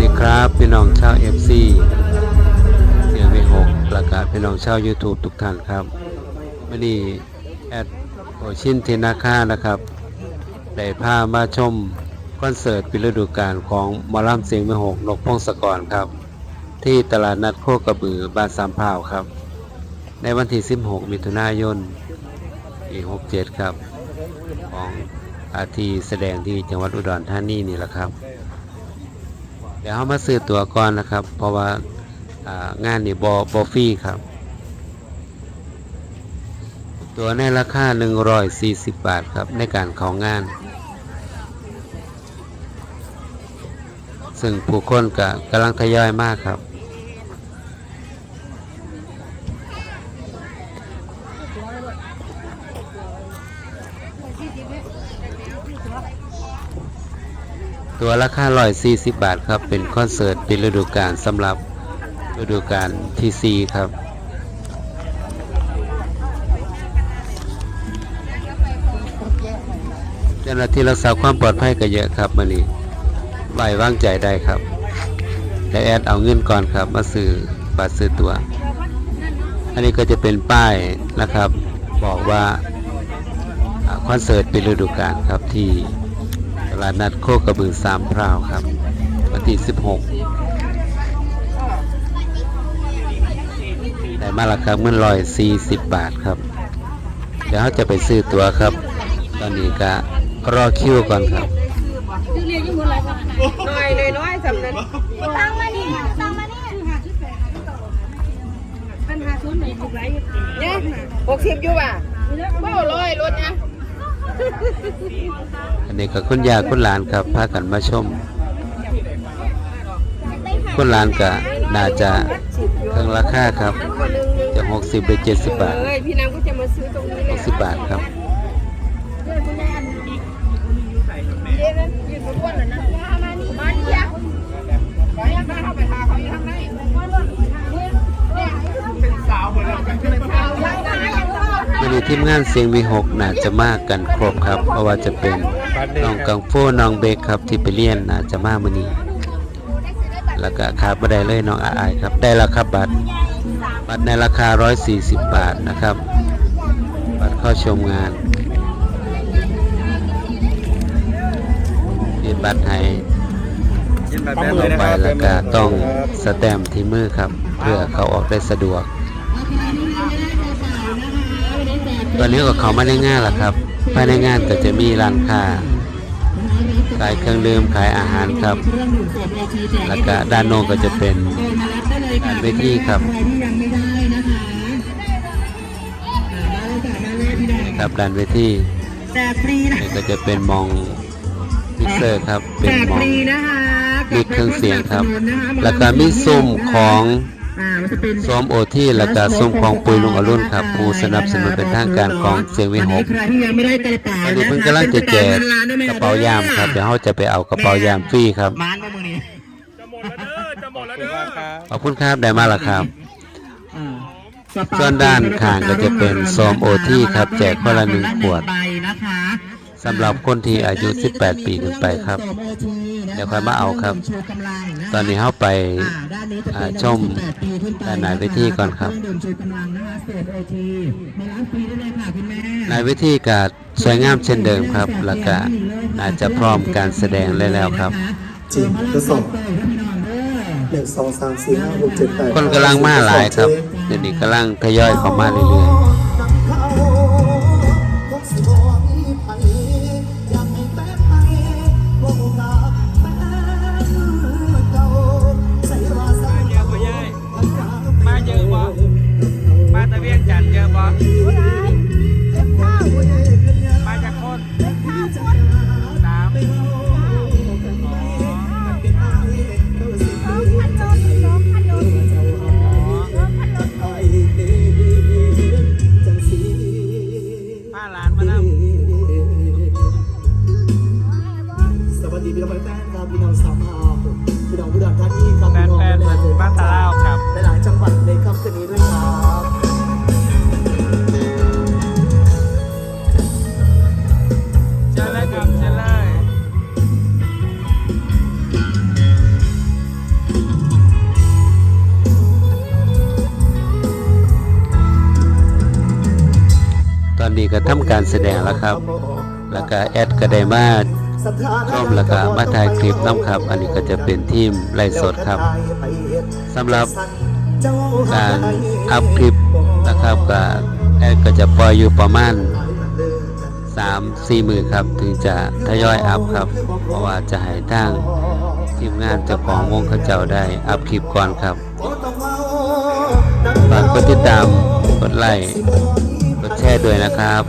ดีครับพี่น้องชาว FC เสียงวิหกประกาศพี่น้องชาว YouTube ทุกท่านครับวันนี้แอดโอชินเทนาค่านะครับ ได้พามาชมคอนเสิร์ตปิฤดูกาลของมอลำเสียงวิหกนกพงศกรครับ ที่ตลาดนัดโคกระบือบ้านสามพาวครับ ในวันที่ 16 มิถุนายนปี67 ครับ ของอาทีแสดงที่จังหวัดอุดรธานีนี่แหละครับ เดี๋ยวเขามาซื้อตั๋วก่อนนะครับ เพราะว่าางานนี่บอบอฟรี่ครับ ตัวในราคา 140 บาทครับในการของงาน ซึ่งผู้คนก็กำลังทยอยมากครับ ตัวราคา140บาทครับ เป็นคอนเสิร์ตเป็นฤดูกาลสำหรับฤดูกาลที่4ครับเจ้าหน้าที่รักษาความปลอดภัยก็เยอะครับมานี่ไว้วางใจได้ครับและแอดเอาเงินก่อนครับ มาซื้อบัตรซื้อตัว อันนี้ก็จะเป็นป้ายนะครับ บอกว่าอ่าคอนเสิร์ตเป็นฤดูกาลครับที่ ตลาดนัดโคกระบือสามพร้าวครับวันที่16ได้มาและครับเงินลอย40 บาทครับ เดี๋ยวเขาจะไปซื้อตั๋วครับ ตอนนี้ก็รอคิวก่อนครับน้อยน้อยน้อยสำนั้นตังมานี่ตังมานี่เนี่ยหกสิบอยู่ป่ะเบ้าร้อยรถเนี่ย อันนี้ก็คุณยาคุณหลานครับพากันมาชม คุณหลานก็น่าจะเครื่องราคาครับคนหนึ่งหนึ่งจะ60หรือ70บาทพี่นางก็จะมาซื้อตรงนี้เลย60บาทครับเจ๊นั้นยืนบนอ้วนน่ะนะมานี่มาเที่ยไปมาเข้าไปหาเขา ทีมงานเสียงวีหกน่าจะมากกันครบครับ เพราะว่าจะเป็นน้องกังฟูน้องเบคครับที่ไปเรียนน่าจะมามื้อนี้แล้วก็ขาดบ่ได้เลยน้องอาอายครับ ได้แล้วครับบัตร บัตรในราคา 140 บาทนะครับ บัตรเข้าชมงานมีบัตรให้เข้าไปแล้วก็ต้องสแตมป์ที่มือครับ เพื่อเขาออกได้สะดวก ตอนนี้ก็เขามาในงานแล้วครับภายในงานก็จะมีร้านค้าขายเครื่องดื่มขายอาหารครับ แล้วก็ด้านโน้นก็จะเป็นด้านเวทีครับนี่ครับด้านเวทีแจกฟรีนะนี่ก็จะเป็นมองมิกเซอร์ครับเป็นแจกมอฟงรีนะคะมีเครื่องเสียงครับ แล้วก็มีซุ้มของ อ่ามันจะเป็นซ้อมโอที่แล้วก็ซุ้มของปุยลุงอรุณครับ ผู้สนับสนุนเป็นทางการของเสียงวิหกใครที่ยังไม่ได้กระเป๋าอันนี้เพิ่งกำลังจะแจกกระเป๋ายามครับเดี๋ยวเขาจะไปเอากระเป๋ายามฟรีครับมานมามือนี้ขอบคุณครับได้มาแล้วครับอ่าส่วนด้านข้างก็จะเป็นโซมโอที่ครับ แจกคนละหนึ่งขวดใบนะคะสำหรับคนที่อายุ 18 ปีขึ้นไปครับ โซโมทีนะคะเดี๋ยวค่อยมาเอาครับโชว์กำลังนะคะตอนนี้เข้าไปอ่าด้านนี้จะเป็นอ่าชม18ปีขึ้นไปด้านในเวทีก่อนครับเครื่องดื่มชูกำลังนะคะเศษโอทีมาล้างฟรีได้เลยค่ะคุณแม่ในวิธีการสวยงามเช่นเดิมครับแล้วก็น่าจะพร้อมการแสดงเลยแล้วครับจริงจะส่งหนึ่งสองสามสี่ห้าหกเจ็ดแปดคนกำลังมาหลายครับเดี๋ยวนี้กำลังทยอยเข้ามาเรื่อยๆ อนนี้ก็ทำการแสดงแล้วครับ แล้วก็แอดก็ได้มาชมแล้วก็มาถ่ายคลิปน้ำครับ อันนี้ก็จะเป็นทีมไลฟ์สดครับสำหรับการอัพคลิปนะครับก็แอดก็จะปล่อยอยู่ประมาณ3 4มือครับ ถึงจะทยอยอัพครับ เพราะว่าจะให้ทางทีมงานเจ้าของวงเขาเจ้าได้อัพคลิปก่อนครับฝากกดติดตามกดไลค์ กดแชร์ด้วยนะครับ